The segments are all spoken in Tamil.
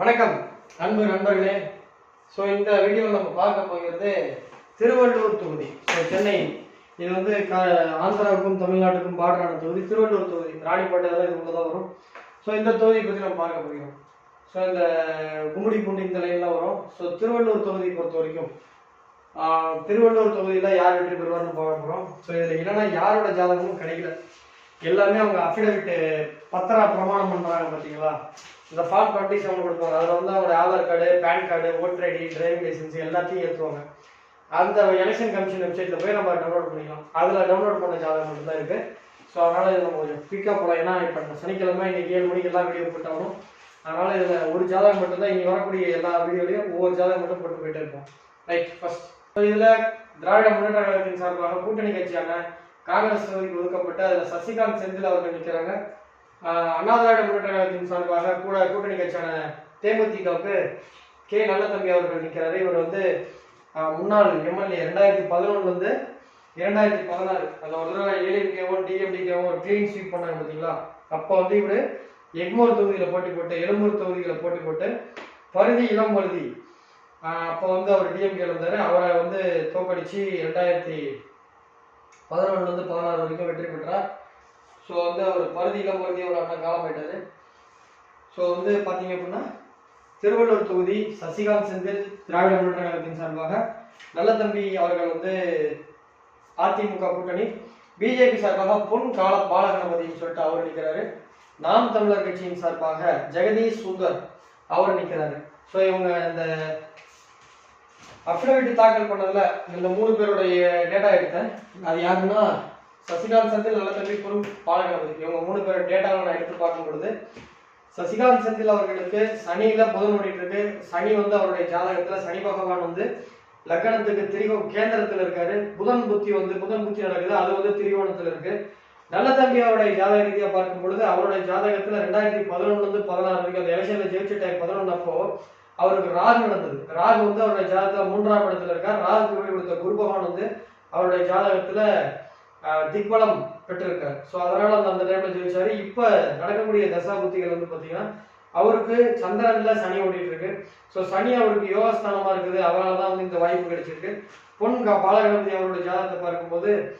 வணக்கம் அன்பு நண்பர்களே. ஸோ இந்த வீடியோவில் நம்ம பார்க்க போகிறது திருவள்ளூர் தொகுதி. ஸோ சென்னை இது வந்து க ஆந்திராவுக்கும் தமிழ்நாட்டுக்கும் பார்டரான தொகுதி. திருவள்ளூர் தொகுதி ராணிப்பேட்டையில் இது தான் வரும். ஸோ இந்த தொகுதியை பற்றி நம்ம பார்க்க போகிறோம். ஸோ இந்த கும்மிடி பூண்டி இந்த லைன்லாம் வரும். ஸோ திருவள்ளூர் தொகுதியை பொறுத்த வரைக்கும் திருவள்ளூர் தொகுதியில் யார் வெற்றி பெறுவார்னு பார்க்க போகிறோம் ஸோ இதில் இல்லைன்னா யாரோட ஜாதகமும் கிடைக்கல. எல்லாமே அவங்க அஃபிடவிட் பத்திரா பிரமாணம் பண்ணுறாங்க பார்த்தீங்களா? இந்த ஃபார்ம் டுவெண்ட்டி செவன் கொடுப்பாங்க. அதில் வந்து அவங்க Aadhaar card PAN card voter ID driving licence எல்லாத்தையும் ஏற்றுவாங்க அந்த எலெக்ஷன் கமிஷன் வெப்சைட்டில் போய் நம்ம டவுன்லோட் பண்ணிக்கலாம். அதில் டவுன்லோட் பண்ண ஜாதகம் மட்டும் தான் இருக்குது ஸோ அதனால் இது நம்ம கொஞ்சம் பிக்கப் போகலாம் ஏன்னா இப்போ சனிக்கிழமை இன்றைக்கி ஏழு மணிக்கு எல்லாம் வீடியோ போட்டாலும் அதனால் இதில் ஒரு ஜாதகம் மட்டும் தான் இங்கே வரக்கூடிய எல்லா வீடியோலையும் ஒவ்வொரு ஜாதகம் மட்டும் போட்டு போயிட்டே இருப்போம். ரைட் ஃபர்ஸ்ட் ஸோ இதில் திராவிட முன்னேற்ற கழகத்தின் சார்பாக கூட்டணி கட்சியான காங்கிரஸ் ஒதுக்கப்பட்ட ஒதுக்கப்பட்டு அதில் சசிகாந்த் செந்தில் அவர்கள் நிற்கிறாங்க அண்ணா திராவிட முன்னேற்ற கழகத்தின் சார்பாக கூட கூட்டணி கட்சியான தேமுதிகவுக்கு கே நல்லதம்பி அவர்கள் நிற்கிறாரு. இவர் வந்து முன்னாள் எம்எல்ஏ ரெண்டாயிரத்தி பதினொன்று வந்து இரண்டாயிரத்தி பதினாறு அந்த ஒரு தடவை ஏடிஎம்கேவும் டிஎம்டிகேவும் கிளீன் க்ளீன் ஸ்வீப் பண்ணாங்க பார்த்தீங்களா? அப்போ வந்து இவர் எக்மோர் தொகுதியில் போட்டி போட்டு எழும்பூர் தொகுதியில் போட்டி போட்டு பருதி இளம் பருதி அப்போ வந்து அவர் டிஎம்கே இருந்தார். அவரை வந்து தோக்கடிச்சு ரெண்டாயிரத்தி பதினொன்றுலேருந்து பதினாறு வரைக்கும் வெற்றி பெற்றார். ஸோ வந்து அவர் பருதி இளம் ஒரு அண்ணன் காலம் ஆயிட்டாரு ஸோ வந்து பார்த்தீங்க அப்படின்னா திருவள்ளூர் தொகுதி சசிகாந்த் செந்தில் திராவிட முன்னேற்ற கழகத்தின் சார்பாக நல்லதம்பி அவர்கள் வந்து அதிமுக கூட்டணி பிஜேபி சார்பாக பொன் கால பாலகணபதினு சொல்லிட்டு அவர் நிற்கிறாரு நாம் தமிழர் கட்சியின் சார்பாக ஜெகதீஷ் சுந்தர் அவர் நிற்கிறாரு ஸோ இவங்க இந்த அஃபிடவிட் தாக்கல் பண்ணதில் இந்த மூணு பேருடைய டேட்டா எடுத்தேன். அது யாருன்னா சசிகாந்த் செந்தில் நல்லதம்பி குரு பாலகணபதி. இவங்க மூணு பேர் டேட்டாவை நான் எடுத்து பார்க்கும் பொழுது சசிகாந்த் செந்தில் அவர்களுக்கு சனியில புதன் ஓடிட்டு இருக்கு. சனி வந்து அவருடைய ஜாதகத்துல சனி பகவான் வந்து லக்கணத்துக்கு திரிகோணம் கேந்திரத்துல இருக்காரு. புதன் புத்தி வந்து புதன் புத்தி நடக்குது அது வந்து திரிகோணத்துல இருக்கு. நல்ல தம்பி அவருடைய ஜாதக ரீதியா பார்க்கும் பொழுது அவருடைய ஜாதகத்துல ரெண்டாயிரத்தி பதினொன்னு இருந்து பதினாறு வரைக்கும் அந்த எலெக்ஷன்ல ஜெயிச்சுட்ட பதினொன்று அப்போ அவருக்கு ராகு நடந்தது. ராகு வந்து அவருடைய ஜாதகத்துல மூன்றாம் இடத்துல இருக்கார். ராகுக்கு கொடுத்த குரு பகவான் வந்து அவருடைய ஜாதகத்துல திக்பலம் பெற்றிருக்கார். ஸோ அதனால அந்த அந்த டைம்ல ஜெயிச்சாரு. இப்ப நடக்கக்கூடிய தசா புத்திகள் வந்து பாத்தீங்கன்னா அவருக்கு சந்திரன்ல சனி ஓடிட்டு இருக்கு ஸோ சனி அவருக்கு யோகஸ்தானமா இருக்குது. அவரால் தான் வந்து இந்த வாய்ப்பு கிடைச்சிருக்கு. பொன் கா- பாலகணபதி அவருடைய ஜாதகத்தை பார்க்கும்போது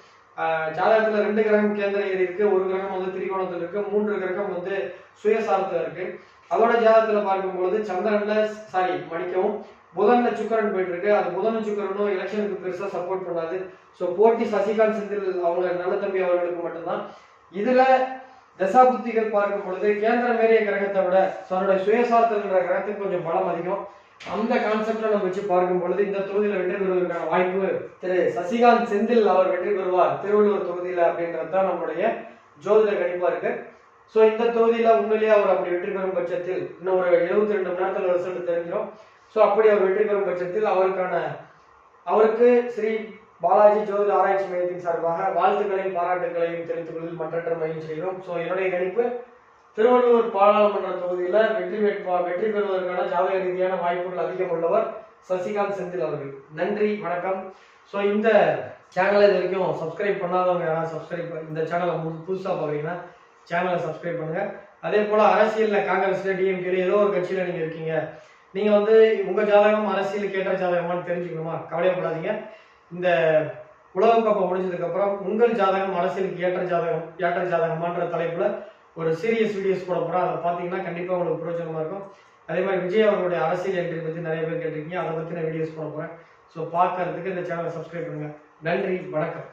ஜாதகத்துல ரெண்டு கிரகம் கேந்திர ஏறி இருக்கு. ஒரு கிரகம் வந்து திரிகோணத்துல இருக்கு. மூன்று கிரகம் வந்து சுயசாரத்துல இருக்கு. அவரோட ஜாதகத்துல பார்க்கும்பொழுது சந்திரன்ல சாரி மணிக்கவும் புதன்ல சுக்கரன் போயிட்டு இருக்கு அது புதன் சுக்கரனும் எலெக்ஷனுக்கு பெருசா சப்போர்ட் பண்ணாது. ஸோ போட்டி சசிகாந்த் செந்தில் அவங்க நல்ல தம்பி அவர்களுக்கு மட்டும்தான். இதுல தசாபுத்திகள் பார்க்கும் பொழுது கேந்திரம் மேரிய கிரகத்தை விட தன்னுடைய சுயசார்த்தல்ன்ற கிரகத்துக்கு கொஞ்சம் பலம் அதிகம். அந்த கான்செப்டை நம்ம வச்சு பார்க்கும் பொழுது இந்த தொகுதியில வெற்றி பெறுவதற்கான வாய்ப்பு திரு சசிகாந்த் செந்தில் அவர் வெற்றி பெறுவார் திருவள்ளூர் தொகுதியில அப்படின்றது தான் நம்மளுடைய ஜோதிட கணிப்பா இருக்கு. ஸோ இந்த தொகுதியில உண்மையிலேயே அவர் அப்படி வெற்றி பெறும் பட்சத்தில் இன்னும் ஒரு எழுபத்தி ரெண்டு மணி நேரத்தில் ரிசல்ட் தெரிஞ்சிடும் ஸோ அப்படி அவர் வெற்றி பெறும் பட்சத்தில் அவருக்கான அவருக்கு ஸ்ரீ பாலாஜி ஜோதிட ஆராய்ச்சி மையத்தின் சார்பாக வாழ்த்துக்களையும் பாராட்டுகளையும் தெரிவித்துக் கொள்வதில் மற்றற்ற மகிழ்ச்சி செய்கிறோம் ஸோ என்னுடைய கணிப்பு திருவள்ளூர் பாராளுமன்ற தொகுதியில் வெற்றி வேட்பா வெற்றி பெறுவதற்கான ஜாதக ரீதியான வாய்ப்புகள் அதிகம் உள்ளவர் சசிகாந்த் செந்தில் அவர்கள். நன்றி வணக்கம். ஸோ இந்த சேனலை இது வரைக்கும் சப்ஸ்கிரைப் பண்ணாதவங்க யாராவது சப்ஸ்கிரைப் இந்த சேனலை புதுசாக பார்க்குறீங்கன்னா சேனலை சப்ஸ்கிரைப் பண்ணுங்கள் அதே போல் அரசியலில் காங்கிரஸில் டிஎம்கேல ஏதோ ஒரு கட்சியில் நீங்கள் இருக்கீங்க. நீங்க வந்து உங்க ஜாதகம் அரசியல் கேட்ட ஜாதகமான்னு தெரிஞ்சுக்கணுமா? கவலையப்படாதீங்க. இந்த உலகக்கோப்பை முடிஞ்சதுக்கு அப்புறம் உங்கள் ஜாதகம் அரசியலுக்கு ஏற்ற ஜாதகம் ஏற்ற ஜாதகமான்ற தலைப்புல ஒரு சீரியஸ் வீடியோஸ் போட போறோம். அதை பார்த்தீங்கன்னா கண்டிப்பா உங்களுக்கு பிரயோஜனமா இருக்கும். அதே மாதிரி விஜய் அவர்களுடைய அரசியல் என்ட்ரி பத்தி நிறைய பேர் கேட்டிருக்கீங்க. அதை பத்தி நான் வீடியோஸ் போட போறேன். ஸோ பார்க்கறதுக்கு இந்த சேனலை சப்ஸ்கிரைப் பண்ணுங்க. நன்றி வணக்கம்.